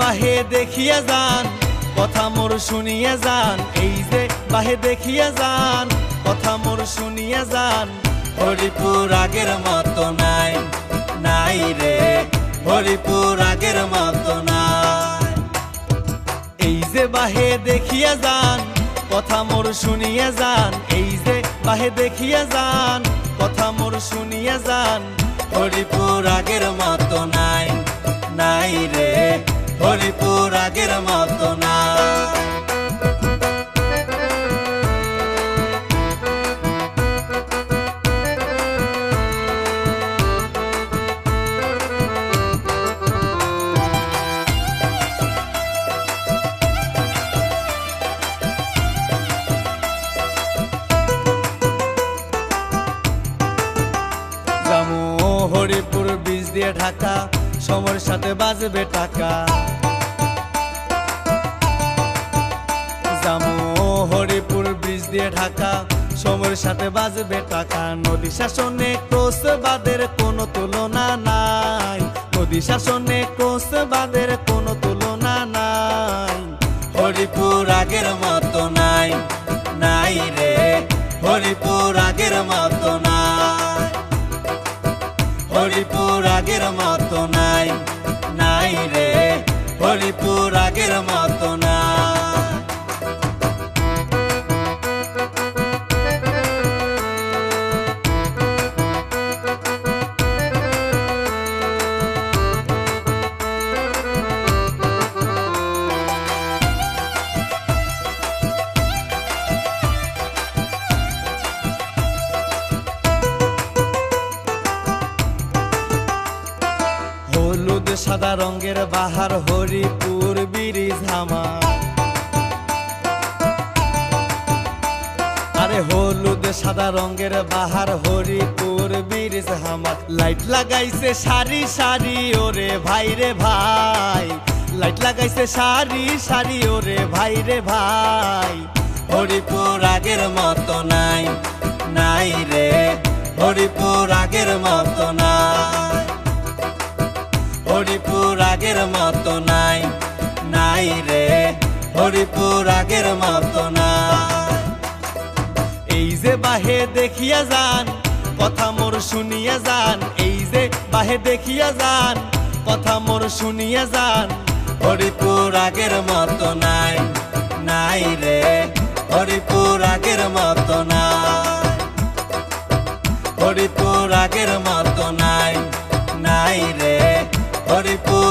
বাহে দেখিয়া যান, কথা মোর শুনিয়ে যান, এই যে বাহে দেখিয়া যান, কথা মোর শুনিয়ে যান, হরিপুর আগের মতো নাই নাই রে, হরিপুর আগের মতো নাই। এই যে বাহে দেখিয়া যান, কথা মোর শুনিয়ে যান, এই যে বাহে দেখিয়া যান, কথা মোর শুনিয়ে যান, হরিপুর আগের মতো নাই নাই রে। আগের মতো জামু হরিপুর বীজ দিয়ে ঢাকা সময়ের সাথে বাজবে টাকা। ঢাকা। সময়ের সাথে বাজবে টাকা। নদী শাসনে কোসবাদের কোনো তুলনা নাই। নদী শাসনে কোসবাদের কোনো তুলনা নাই। হরিপুর আগের মতো নাই নাই রে। হরিপুর আগের মতো নাই। হরিপুর আগের মতো নাই নাই রে। হরিপুর আগের মতো নাই সাদা রঙের বাহার হরিপুর ব্রিজ হামা আরে হলুদ সাদা রঙের বাহার হরিপুর ব্রিজ হামার। লাইট লাগাইছে সারি সারি, ওরে ভাই রে ভাই। লাইট লাগাইছে সারি সারি, ওরে ভাই রে ভাই। হরিপুর আগের মতো নাই নাই রে। হরিপুর আগের মতো নাই নাই রে, হরিপুর আগের মতো নাই। এই যে বাহে দেখিয়া যান, কথা মোর শুনিয়া যান, এই যে বাহে দেখিয়া যান, কথা মোর শুনিয়া যান, হরিপুর আগের মতো নাই নাই রে, হরিপুর আগের মতো নাই। হরিপুর আগের মতো নাই নাই রে, হরিপুর